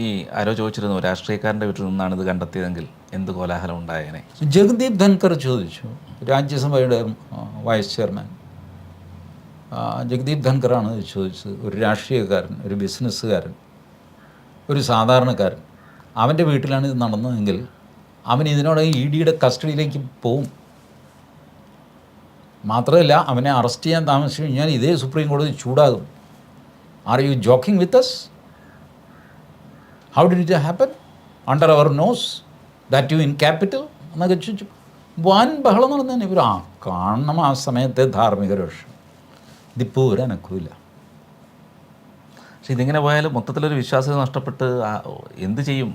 ഈ ആരോ ചോദിച്ചിരുന്നു രാഷ്ട്രീയക്കാരന്റെ വീട്ടിൽ നിന്നാണ് ഇത് കണ്ടെത്തിയതെങ്കിൽ എന്ത് കോലാഹലം ഉണ്ടായേനെ? ജഗദീപ് ധൻകർ ചോദിച്ചു രാജ്യസഭയുടെ വൈസ് ചെയർമാൻ ജഗദീപ് ധൻകറാണ് ചോദിച്ചത് ഒരു രാഷ്ട്രീയക്കാരൻ ഒരു ബിസിനസ്സുകാരൻ ഒരു സാധാരണക്കാരൻ. അവന്റെ വീട്ടിലാണ് ഇത് നടന്നതെങ്കിൽ അവൻ ഇതിനോട് ഇ ഡിയുടെ കസ്റ്റഡിയിലേക്ക് പോവും. മാത്രമല്ല അവനെ അറസ്റ്റ് ചെയ്യാൻ താമസിച്ചു കഴിഞ്ഞാൽ ഇതേ സുപ്രീം കോടതി ചൂടാകും. Are you joking with us how did it happen under our nose that you in capital എന്നൊക്കെ ചോദിച്ചു. വൻ ബഹളം നടന്നതന്നെ ഇവർ ആ കാണണം ആ സമയത്തെ ധാർമ്മിക രോഷം. ഇതിപ്പോൾ ഒരു അനക്കൂല പക്ഷെ ഇതിങ്ങനെ പോയാൽ മൊത്തത്തിലൊരു വിശ്വാസം നഷ്ടപ്പെട്ട് എന്ത് ചെയ്യും?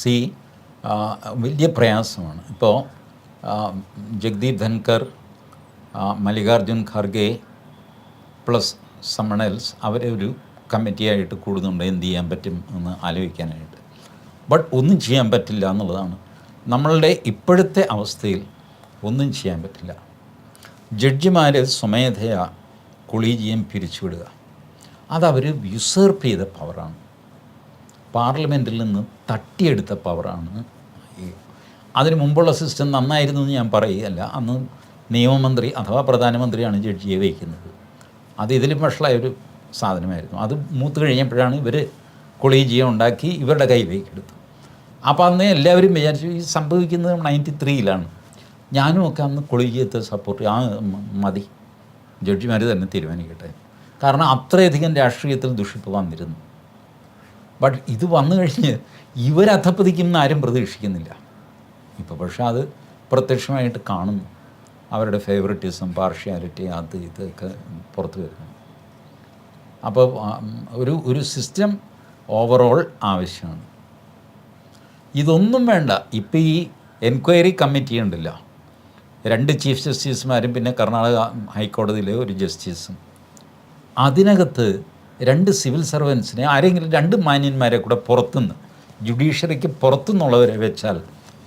സി വലിയ പ്രയാസമാണ്. ഇപ്പോൾ ജഗ്ദീപ് ധൻകർ മല്ലികാർജുൻ ഖർഗെ പ്ലസ് സമണൽസ് അവരെ ഒരു കമ്മിറ്റിയായിട്ട് കൂടുന്നുണ്ട് എന്ത് ചെയ്യാൻ പറ്റും എന്ന് ആലോചിക്കാനായിട്ട്. ബട്ട് ഒന്നും ചെയ്യാൻ പറ്റില്ല എന്നുള്ളതാണ്. നമ്മളുടെ ഇപ്പോഴത്തെ അവസ്ഥയിൽ ഒന്നും ചെയ്യാൻ പറ്റില്ല. ജഡ്ജിമാർ സ്വമേധയാ കൊളീജിയം പിരിച്ചുവിടുക. അതവർ യുസേർപ്പ് ചെയ്ത പവറാണ് പാർലമെന്റിൽ നിന്ന് തട്ടിയെടുത്ത പവറാണ് അതിന് മുമ്പുള്ള സിസ്റ്റം നന്നായിരുന്നു എന്ന് ഞാൻ പറയുകയല്ല. അന്ന് നിയമമന്ത്രി അഥവാ പ്രധാനമന്ത്രിയാണ് ജഡ്ജിയെ വയ്ക്കുന്നത് അത് ഇതിലും വഷളായ ഒരു സാധനമായിരുന്നു. അത് മൂത്ത് കഴിഞ്ഞപ്പോഴാണ് ഇവർ കൊളീജിയം ഉണ്ടാക്കി ഇവരുടെ കയ്യിലേക്ക് എടുത്തു അപ്പോൾ അന്ന് എല്ലാവരും വിചാരിച്ചു ഈ സംഭവിക്കുന്നത് നയന്റി ത്രീയിലാണ്. ഞാനും ഒക്കെ അന്ന് കൊളീജിയത്തെ സപ്പോർട്ട് ആ മതി. ജഡ്ജിമാർ തന്നെ തീരുമാനിക്കട്ടെ. കാരണം അത്രയധികം രാഷ്ട്രീയത്തിൽ ദുഷിപ്പ് വന്നിരുന്നു. ബട്ട് ഇത് വന്നു കഴിഞ്ഞ് ഇവരധപ്പതിക്കുമെന്ന് ആരും പ്രതീക്ഷിക്കുന്നില്ല. ഇപ്പോൾ പക്ഷേ അത് പ്രത്യക്ഷമായിട്ട് കാണുന്നു. അവരുടെ ഫേവററ്റിസം പാർഷ്യാലിറ്റി അത് ഇതൊക്കെ പുറത്തു വരുന്നു. അപ്പോൾ ഒരു ഒരു സിസ്റ്റം ഓവറോൾ ആവശ്യമാണ്. ഇതൊന്നും വേണ്ട. ഇപ്പോൾ ഈ എൻക്വയറി കമ്മിറ്റി ഉണ്ടല്ലോ. രണ്ട് ചീഫ് ജസ്റ്റിസുമാരും പിന്നെ കർണാടക ഹൈക്കോടതിയിലെ ഒരു ജസ്റ്റിസും അതിനകത്ത് രണ്ട് സിവിൽ സർവൻസിനെ ആരെങ്കിലും രണ്ട് മാന്യന്മാരെ കൂടെ പുറത്തുനിന്ന് ജുഡീഷ്യറിക്ക് പുറത്തുനിന്നുള്ളവരെ വെച്ചാൽ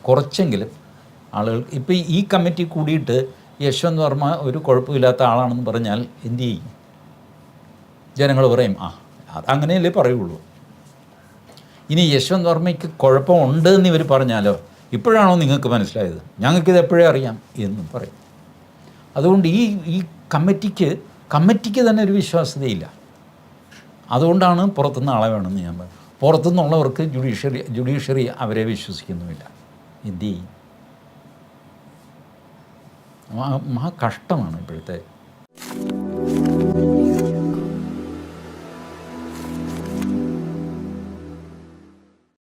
കുറച്ചെങ്കിലും ആളുകൾ ഇപ്പോൾ ഈ കമ്മിറ്റി കൂടിയിട്ട് യശ്വന്ത് വർമ്മ ഒരു കുഴപ്പമില്ലാത്ത ആളാണെന്ന് പറഞ്ഞാൽ എന്തു ചെയ്യും? ജനങ്ങൾ പറയും ആ അത് അങ്ങനെയല്ലേ പറയുള്ളൂ. ഇനി യശ്വന്ത് വർമ്മയ്ക്ക് കുഴപ്പമുണ്ട് എന്ന് ഇവർ പറഞ്ഞാലോ ഇപ്പോഴാണോ നിങ്ങൾക്ക് മനസ്സിലായത്? ഞങ്ങൾക്കിത് എപ്പോഴേ അറിയാം എന്നും പറയും. അതുകൊണ്ട് ഈ ഈ കമ്മിറ്റിക്ക് കമ്മിറ്റിക്ക് തന്നെ ഒരു വിശ്വാസ്യതയില്ല. അതുകൊണ്ടാണ് പുറത്തുനിന്ന് ആളെ വേണമെന്ന് ഞാൻ പറയും പുറത്തുനിന്നുള്ളവർക്ക് ജുഡീഷ്യറി ജുഡീഷ്യറി അവരെ വിശ്വസിക്കുന്നുമില്ല. എന്ത് ചെയ്യും? മഹാ കഷ്ടമാണ് ഇപ്പോഴത്തെ